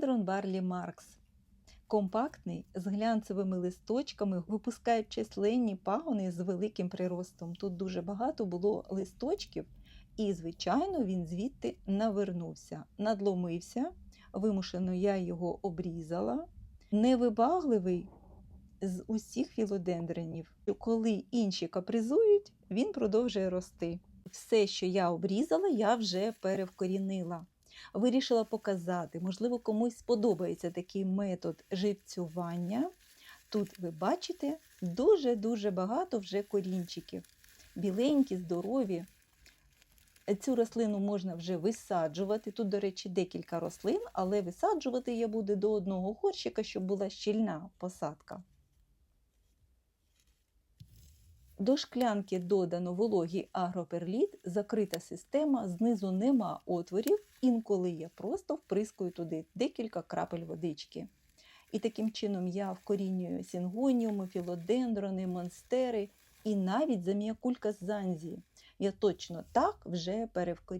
Філодендрон Барлі Маркс. Компактний, з глянцевими листочками, випускає численні пагони з великим приростом. Тут дуже багато було листочків, і, звичайно, він звідти навернувся, надломився. Вимушено я його обрізала. Невибагливий з усіх філодендренів. Коли інші капризують, він продовжує рости. Все, що я обрізала, я вже перевкорінила. Вирішила показати, можливо, комусь сподобається такий метод живцювання. Тут ви бачите дуже-дуже багато вже корінчиків. Біленькі, здорові. Цю рослину можна вже висаджувати. Тут, до речі, декілька рослин, але висаджувати я буду до одного горщика, щоб була щільна посадка. До шклянки додано вологий агроперліт, закрита система, знизу нема отворів, інколи я просто вприскую туди декілька крапель водички. І таким чином я вкорінюю сінгоніуми, філодендрони, монстери і навіть заміякулька з занзії. Я точно так вже перевкорінюю.